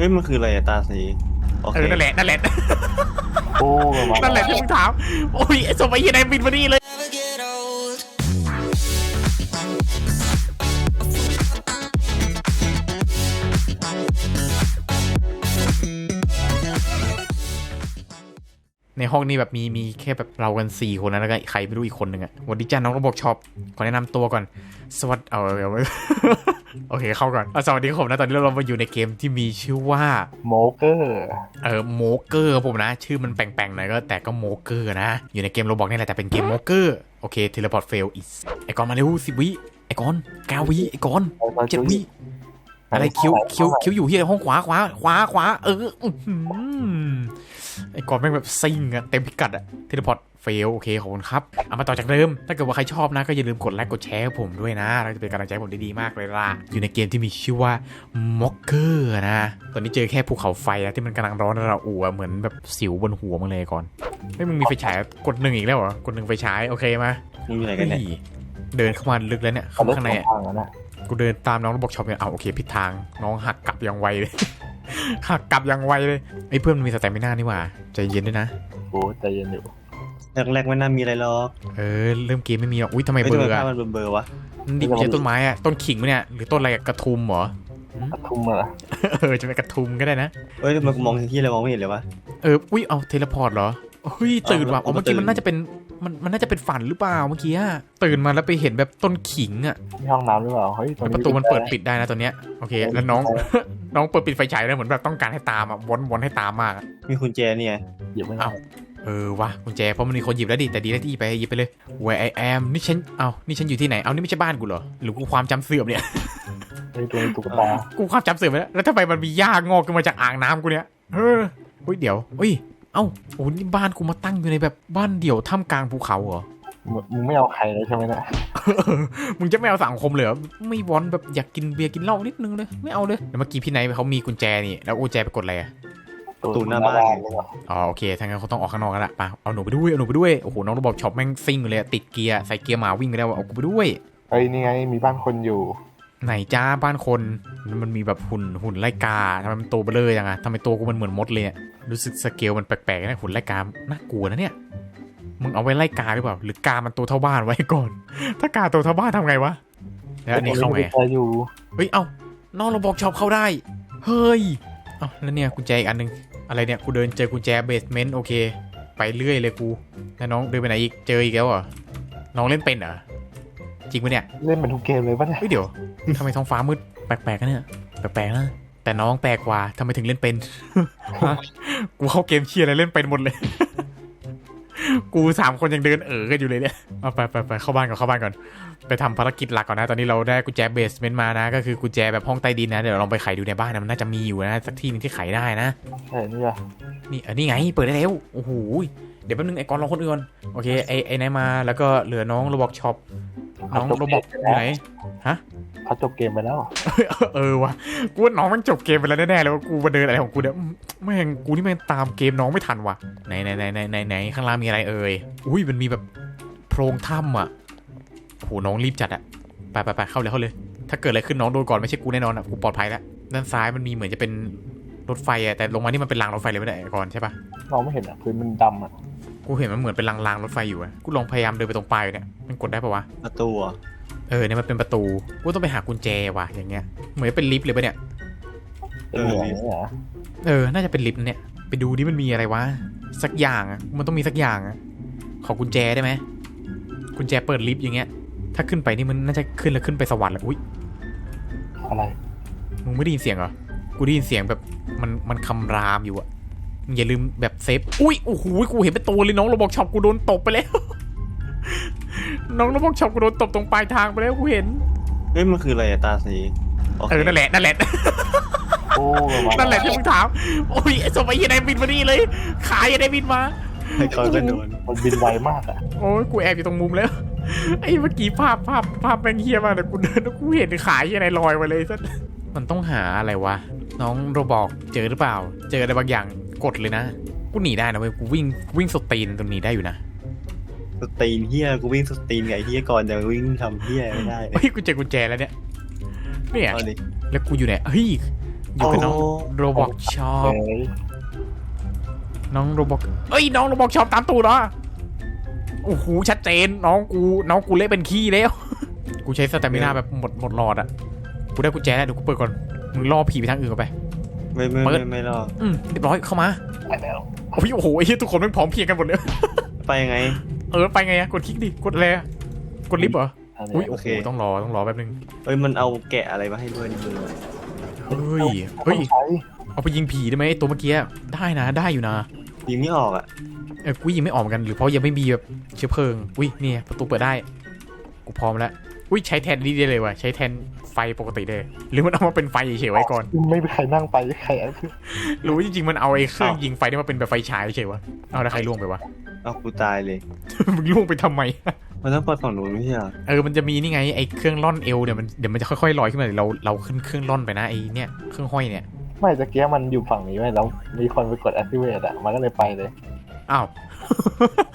เฮ้ยมันคืออะไรอะตาสีโอเอเคอนั่นแหละนั่นแหละโอ้มานั่นแหละที่มึงถามโอ้ยไอ้สมัยยี่ไหนบินมานี่เลย never get old. ในห้องนี้แบบมีมีแค่แบบเรากันสี่คนนะแล้วก็ใครไม่รู้อีกคนหนึ่งอะวันดีจ้าน้องระบบช็อปขอแนะนำตัวก่อน สวัสดีเอาเอาเอา โอเคเข้าก่อนอะสวัสดีครับผมนะตอนนี้เรามาอยู่ในเกมที่มีชื่อว่าโมเกอร์เออโมเกอร์ครับผมนะ ชื่อมันแปลงๆหน่อยก็แต่ก็โมเกอร์นะ อยู่ในเกมโรบอกนี่แหละแต่เป็นเกมโมเกอร์โอเคเทเลพอร์ตเฟลอิสไอกอนมาเร็วสิบวิไอกอนเก้าวิไอกอนเจ็ดวิ อะไรคิวคิวคิวอยู่ที่ห้องขวาขวาขวาขวาเอออื้อหือไอกอนแม่งแบบซิงอะเต็มพิกัดอะเทเลพอร์ตเฟลโอเคขอบคุณครับ เอามาต่อจากเดิม ถ้าเกิดว่าใครชอบนะก็อย่าลืมกดไลค์กดแชร์ให้ผมด้วยนะเราจะเป็นกำลังใจให้ผมได้ดีมากเลยล่ะ อยู่ในเกมที่มีชื่อว่าม็อกเกอร์นะ ตอนนี้เจอแค่ภูเขาไฟอะที่มันกำลังร้อนระอุอะเหมือนแบบสิวบนหัวมึงเลยก่อนไม่มึงมีไฟฉายกดหนึ่งอีกแล้วเหรอกดหนึ่งไฟฉายโอเคมามึงอยู่ไหนกันเนี่ยเฮ้ยเดินเข้ามาลึกแล้วเนี่ยขัเข้าบรมาถข้างในสองอะทางอะนะ กูเดินตามน้องแล้วบอกช็อปเนี่ยเอาโอเคผิดทาง น้องหักกลับอย่างไวเลยหักกลับอย่างไวเลยไอ้เพื่อนมันมีสแตมิน่านี่หว่าใจเย็นด้วยนะโอ้ใจเย็นอยู่แรกๆไม่น่ามีอะไรหรอกเออเริ่มเกมไม่มีหรอกอุ้ยทำไมไม่เบทำลไมอภาพอะมันเบลอๆวะมันดิบใช่ต้นไม้อะต้นขิงไหมเนี่ยหรือต้นอะไรอะกระทุมเหรอกระทุ่มอะเออจะเป็นกระทุมก็ได้นะเฮ้ยมันมองที่อะไรมองไม่เห็นเลยวะเอออุ้ยเอาเทเลพอร์ตเหรอเฮ้ยตื่นว่ะเอาอ๋อเมื่อกี้ตื่นมันน่าจะเป็น มันมันน่าจะเป็นฝันหรือเปล่าเมื่อกี้อะตื่นมาแล้วไปเห็นแบบต้นขิงอะที่ห้องน้ำหรือเปล่าเฮ้ยตรงแล้วประตูมันเปิดปิดได้นะตัวเนี้ยโอเค แล้วน้อง น้องเปิดปิดไฟฉายเลยเหมือนแบบต้องการให้ตามอะวนวนให้ตามมากอะ มีคุณแจนี่ไงหยิบไม่ได้เอ้าเออวะกุญแจเพราะมันมีคนหยิบแล้วดิแต่ดีแล้วที่หยิบไปหยิบไปเลย Where I am นี่ฉันเอ้านี่ฉันอยู่ที่ไหนเอ้านี่ไม่ใช่บ้านกูเหรอหรือกูความจำเสื่อมเนี่ย เฮ้ยตัวนี้ตุ๊กตากูความจำเสื่อมไปแล้วแล้วทำไมมันมีหญ้างอกขึ้นมาจากอ่างน้ำกูเนี่ยเอออุ้ยเดี๋ยวอุ้ย เอ้าโอ้นี่บ้านกูมาตั้งอยู่ในแบบบ้านเดี่ยวท่ามกลางภูเขาเหรอมึงมึงไม่เอาใครเลยใช่ไหมเนี่ยมึงจะไม่เอาสังคมเลยเหรอไม่วอนแบบอยากกินเบียร์กินเหล้านิดนึงเลย ไม่เอาเลยแล้วเมื่อกี้พี่ไนท์เขามีกุญแจนี่ แล้วกุญแจไปกดอะไรอะตูหน้าบ้านหรือเปล่าอ๋อโอเคทางนั้นเขาต้องออกข้างนอกกันละไปเอาหนูไปด้วย เอาหนูไปด้วย โอ้โห น้องระบบช็อปแม่งซิ่งเลยอะติดเกียร์ ใส่เกียร์หมาวิ่งไปแล้วอะเอากูไปด้วยเฮ้ยนี่ไง มีบ้านคนอยู่ ไหนจ้าบ้านคนมันมีแบบหุ่นหุ่นไล่กาทำไมมันโตเบลอจังอะทำไมตัวกูมันเหมือนมดเลยอะรู้สึกสเกลมันแปลกๆนะหุ่นไล่กาน่ากลัวนะเนี่ยมึงเอาไว้ไล่กาหรือเปล่า หรือกามันตัวเท่าบ้านไว้ก่อน ถ้ากาตัวเท่าบ้านทำไงวะแล้วอันนี้เข้าไงเฮ้ยเอ้าน้องเราบอกช็อปเข้าได้ เฮ้ยเอ้าแล้วเนี่ยกุญแจอีกอันหนึงอะไรเนี่ยกูเดินเจอกุญแจเบสเมนต์โอเค ไปเรื่อยเลยกูแล้วน้องเดินไปไหนอีกเจออีกแล้วเหรอน้องเล่นเป็นเหรอ จริงปะเนี่ยเล่นเป็นทุกเกมเลยปะเนี่ยเฮ้ยเดี๋ยวทำไมท้องฟ้ามืดแปลกๆกันเนี่ยแปลกๆนะแต่น้องแปลกกว่าทำไมถึงเล่นเป็นฮะกูเข้าเกมเชียร์อะไรเล่นเป็นหมดเลย กูสามคนยังเดินเอ๋อกันอยู่เลยเนี่ยเอาไปไปไปเข้าบ้านก่อนเข้าบ้านก่อน ไปทำภารกิจหลักก่อนนะ ตอนนี้เราได้กุญแจเบสเมนต์มานะ ก็คือกุญแจแบบห้องใต้ดินนะ เดี๋ยวเราลองไปไขดูในบ้านนะมันน่าจะมีอยู่นะ สักที่หนึงที่ไขได้นะ ใช่นี่อะนี่เออนี่ไง เปิดได้แล้ว โอ้โห เดี๋ยวแป๊บนึงไอ้กอนรอคนอื่นก่อนโอเค ไอ้ไอ้ไหนมา แล้วก็เหลือน้องโรบอกช็อป น้องโรบอกอยู่ไหน เขาจบเกมไปแล้วเออวะกูว่าน้องมันจบเกมไปแล้วแน่ๆเลยว่ากูมาเดินอะไรของกูเนี่ยอืมแม่งกูนี่แม่งตามเกมน้องไม่ทันว่ะไหนไหนไหนไหนไหนไหนข้างล่างมีอะไรเอ่ยอุ้ยมันมีแบบโพรงถ้ำอะโหน้องรีบจัดอะไปไปไปเข้าเลยเข้าเลย ถ้าเกิดอะไรขึ้นน้องโดนก่อนไม่ใช่กูแน่นอนอะกูปลอดภัยแล้วด้านซ้ายมันมีเหมือนจะเป็นรถไฟอะแต่ลงมานี่มันเป็นรางรถไฟเลยไม่ได้ก่อนใช่ปะมองไม่เห็นอะพื้นมันดำอะกูเห็นมันเหมือนเป็นรางรางรถไฟอยู่อะกูลองพยายามเดินไปตรงปลายเนี่ยมันกดได้ปะวะประตูอะเออเนี่ยมันเป็นประตูกูต้องไปหากุญแจว่ะอย่างเงี้ยเหมือนเป็นลิฟต์เลยปะเนี่ยเป็นเหมืองนี่เหรอเออ น่าจะเป็นลิฟต์นะเนี่ย ไปดูดิมันมีอะไรวะ สักอย่างอะมันต้องมีสักอย่างอะขอกุญแจได้ไหมกุญแจเปิดลิฟต์อย่างเงี้ย ถ้าขึ้นไปนี่มันน่าจะขึ้นแล้วขึ้นไปสวรรค์เลยอุ้ยอะไรมึงไม่ได้ยินเสียงเหรอกูได้ยินเสียงแบบมันมันคำรามอยู่อะมึงอย่าลืมแบบเซฟอุ้ยโอ้โหกูเห็นเป็นตัวเลยน้องเราบอกช็อปกูโดนตบไปแล้ว น้องเราบอกช็อปกูโดนตบตรงปลายทางไปแล้วกูเห็นเฮ้ยมันคืออะไรอะตาสีโอเคเออนั่นแหละนั่นแหละ โอ้มานั่นแหละที่มึงถาม โอ้ยไอ้สมัยยังไงบินมานี่เลย ขายยังไงบินมาให้เขาก็โดนมันบินไวมากอะโอ้ยกูแอบอยู่ตรงมุมแล้ว ไอ้เมื่อกี้ภาพภาพภาพแม่งเฮียมากเลยกูเดินแล้วกูเห็นขายยังไงลอยมาเลยซะมันต้องหาอะไรวะ น้องโรบอกเจอหรือเปล่า เจออะไรบางอย่างกดเลยนะ กูหนีได้นะเว้ย กูวิ่งวิ่งสดตีนตรงนี้ได้อยู่นะสตีนเฮียกูวิ่งสตีนไงเฮียก่อนจะวิ่งทำเฮียไม่ได้เฮ้ยกูเจอกุญแจแล้วเนี่ย เนี่ย เอาดิแล้วกูอยู่ไหนเฮ้ย อยู่กับน้องโรบอกชอเฮ้ปยน้องโรบอกเอ้ยน้องโรบอกชอปตามตูดเหรอโอ้โหชัดเจนน้องกูน้องกูเละเป็นขี้แล้ว กูใช้สเตมินาแบบหมดหมดหลอดอะกูได้กุญแจแล้วเดี๋ยวกูเปิดก่อนมึงล่อผีไปทางอื่นก่อนไปไม่ไม่เปิดไม่ไม่รอดอืมเรียบร้อยเข้ามาไปแล้วโอ้ยโอ้โหไอ้เหี้ยทุกคนแม่งพร้อมเพรียงกันหมดเลยไปยังไง เออไปไงอะกดคลิกดิกดอะไรอะกดลิฟต์เหรออันอุ้ยนี้โอ้โอโหเคต้องรอต้องรอแป๊บนึงเอ้ยมันเอาแกะอะไรมาให้ด้วยนี่มึง เฮ้ย เฮ้ยต้องใช้เอาไปยิงผีได้ไหมไอ้ตัวเมื่อกี้ ได้นะ ได้อยู่นะยิงไม่ออกอะเออกูยิงไม่ออกเหมือนกัน หรือเพราะยังไม่มีแบบเชื้อเพลิง อุ้ยนี่ไงประตูเปิดได้ กูพร้อมแล้ว อุ้ยใช้แทนนี่ได้เลยว่ะ ใช้แทนไฟปกติได้ หรือมันเอามาเป็นไฟเฉยๆไว้ก่อน ไม่มีใครนั่งไปใครเอาคือหรือว่าจริงๆมันเอาไอ้เครื่องยิงไฟนี่มาเป็นแบบไฟฉายเฉยๆวะ เอาแล้วใครล่วงไปวะ เอากูตายเลย มึงล่วงไปทำไม มันต้องเปิดฝั่งนู้นไม่ใช่เหรอเออมันจะมีนี่ไงไอ้เครื่องล่อนเอวเนี่ยมันเดี๋ยวมันจะค่อยๆลอยขึ้นมาเดี๋ยวเราเราขึ้นเครื่องล่อนไปนะไอ้เนี่ยเครื่องห้อยเนี่ยไม่ตะเกียมันอยู่ฝั่งนี้ไว้แล้วมีคนไปกด activate อะมันก็เลยไปเลยอ้าว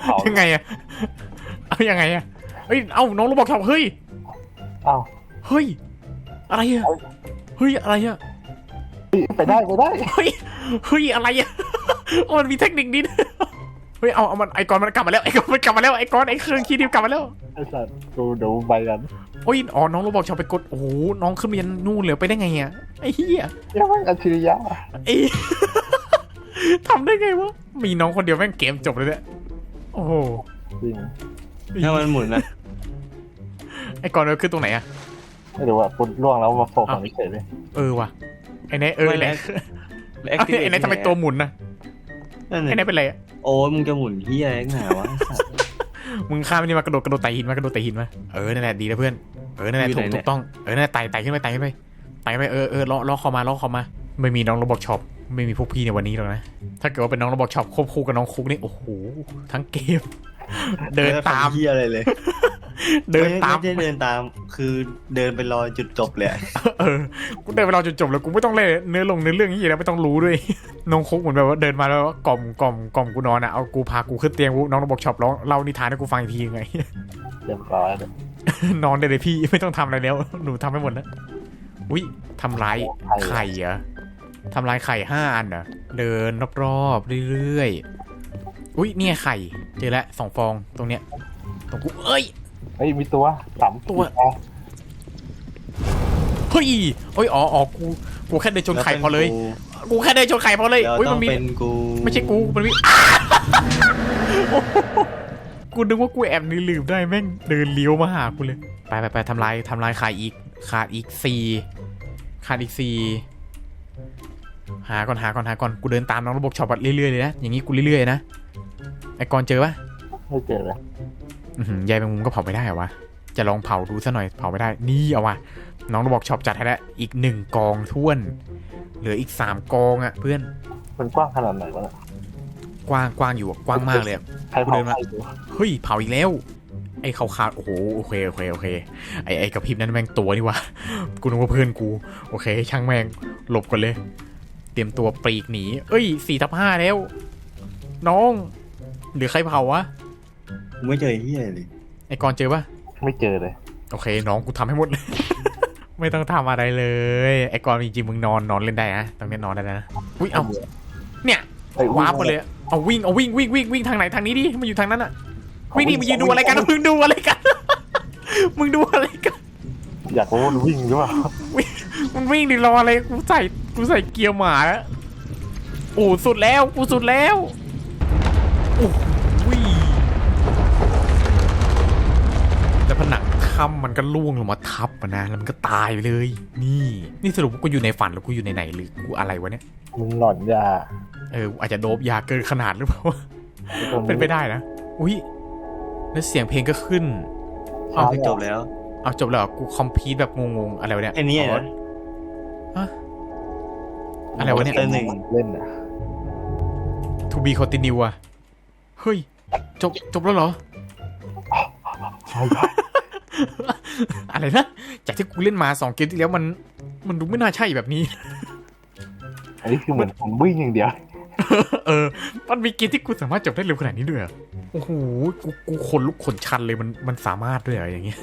เผายังไงอะเอายังไงอะเฮ้ยเอ้าน้องเราบอกเขาเฮ้ยอ้าวเฮ้ยอะไรอะเฮ้ยอะไรอะไปได้ไปได้เฮ้ยเฮ้ยอะไรอะโอ้มันมีเทคนิคนี้ด้วย เฮ้ยเอาเอามันไอ้กอนมันกลับมาแล้วไอ้กอนมันกลับมาแล้วไอ้กอนไอ้เครื่องคีย์ดิวกลับมาแล้วไอ้สัตว์ดูดูใบกันโอ้ยอ๋อน้องเราบอกชาวไปกดโอ้โหน้องขึ้นเรียนนู่นเลยไปได้ไงอะไอ้เหี้ยเยังไม่อัจฉริยะไอ้ ทำได้ไงวะมีน้องคนเดียวแม่งเกมจบเลยเนี่ยโอ้โหจริงถ้ามันหมุนนะไอ้กอนมันขึ้นตรงไหนอะไม่รู้ว่าคุณล่วงแล้วมาโผล่ฝั่งนี้เฉยเลยเออว่ะไอ้เนยเออไอ้เนยแล้วเอ้ย activate ไอ้เนยทำไมตัวหมุนนะนั่นไอ้เนน่ะยเป็นไรอะ โอ้ยมึงจะหมุนเฮียอะไรหนาวะไอ้สัตว์ มึงข้ามไปนี่มากระโดดกระโดดไต่หินมากระโดดไต่หินมาเออนั่นแหละดีแล้วเพื่อนเออนั่นแหละถูกถูกต้องเออนั่นแหละไต่ไต่ขึ้นไปไต่ขึ้นไปไต่ขึ้นไปเออเออล้อล้อคอมาล้อคอมา ไม่มีน้องโรบอกช็อปไม่มีพวกพี่ในวันนี้หรอกนะถ้าเกิดว่าเป็นน้องโรบอกช็อปควบคู่กับน้องคุกนี่โอ้โหทั้งเกม เดินตาม ไได้ทำเฮียอะไรเลย เดินตามไได้เดินตาม คือเดินไปรอจุดจบเลยอะเออ กูเดินไปรอจนจบแล้วกูไม่ต้องเล่นเนื้อลงเนื้อเรื่องนี้แล้วไม่ต้องรู้ด้วย น้องคุกเหมือนแบบว่าเดินมาแล้วก็กล่อมกล่อมกล่อมกูนอนอะ เอากูพากูขึ้นเตียงปุ๊บน้องโรบอกช็อปร้องเล่านิทานให้กูฟังอีกทีไง เรียบร้อยเลยนอนได้เลยพี่ไม่ต้องทำอะไรแล้ว หนูทำให้หมดแล้ว อุ้ยทำลายไข่เหรอทำลายไข่ห้าอันเหรอ เดินรอบๆเรื่อยๆ อุ้ยเนี่ยไข่ เจอแล้วสองฟองตรงเนี้ย ตรงกูเอ้ย เฮ้ยมีตัวสามตัวเฮ้ยเอ้ยอ๋ออ๋อกูกูแค่เดินชนไข่พอเลย กูแค่เดินชนไข่พอเลยแล้วอุ้ยต้มัอนงมีเป็นกูไม่ใช่กูมันมีกูนึกว่ากูแอบนี่ลืมได้แม่งเดินเลี้ยวมาหากูเลยไปไปไปทำลายทำลายขาดอีกขาดอีกสี่ขาดอีกสี่หาก่อนหาก่อนหาก่อนกูเดินตามน้องระบบช็อปอะเรื่อยๆเลยนะอย่างงี้กูเรื่อยๆนะไอ้กอนเจอปะไม่เจอเลย อื้อหือยายแมงมุมก็เผาไม่ได้เหรอวะ จะลองเผาดูซะหน่อยเผาไม่ได้ นี่เอาวะน้องระบบช็อปจัดให้แล้วอีกหนึ่งกองท้วน เหลืออีกสามกองอะเพื่อน มันกว้างขนาดไหนวะเนี่ยกว้างกว้างอยู่อะกว้างมากเลยอะใครเผาใครดูเฮ้ยเผาอีกแล้ว ไอ้ขาวขาดโอ้โหโอเคโอเคโอเคไอ้ไอ้กระพริบนั้นแม่งตัวนี่วะ กูนึกว่าเพื่อนกู โอเค ช่างแม่งหลบกันเลย เตรียมตัวปรีกหนี เอ้ยสี่ทับห้าแล้ว น้อง หรือใครเผาวะ กูไม่เจอเฮียเลยไอ้กอนเจอปะไม่เจอเลย โอเคน้องกูทำให้หมดเลย ไม่ต้องทำอะไรเลย ไอ้กอนจริงๆมึงนอนนอนเล่นได้นะตรงนี้นอนได้นะอุ้ยเอาเนี่ยเฮ้ยว้าร์ปมาเลยอะเอาวิ่งเอาวิ่งวิ่งวิ่งวิ่งทางไหนทางนี้ดิมันอยู่ทางนั้นอะวิ่งดิมายืนดูอะไรกันมึงดูอะไรกัน มึงดูอะไรกัน อยากรู้ว่าวิ่งหรือเปล่ามึงวิ่งดิรออะไรกูใส่กูใส่เกียร์หมาแล้วโอ้สุดแล้วกูสุดแล้วโอ้ย นังถ้ำมันก็ล่วงลงมาทับมันนะแล้วมันก็ตายไปเลย นี่ นี่สรุปว่ากูอยู่ในฝันหรือกูอยู่ในไหนหรือกูอะไรวะเนี่ยมึงหลอนยาเอออาจจะโดบยาเกินขนาดหรือเปล่าตรงเป็นไปได้นะอุ้ยแล้วเสียงเพลงก็ขึ้นอ้าวคือจบแล้ว เอาจบแล้วเหรอกูคอมพีทแบบงงๆอะไรวะเนี่ยไอ้นี่นะฮะอะไรวะเนี่ยเตอร์หนึ่งเล่นอะ to be continue อะเฮ้ยจบจบแล้วเหรอใช่ใช่ อะไรนะ จากที่กูเล่นมาสองเกมที่แล้วมัน มันดูไม่น่าใช่แบบนี้ อันนี้คือเหมือนผมวิ่งอย่างเดียว เออ มันมีเกมที่กูสามารถจบได้เร็วขนาดนี้ด้วยเหรอโอ้โห กู กูขนลุกขนชันเลยมัน มันสามารถด้วยเหรออย่างเงี้ย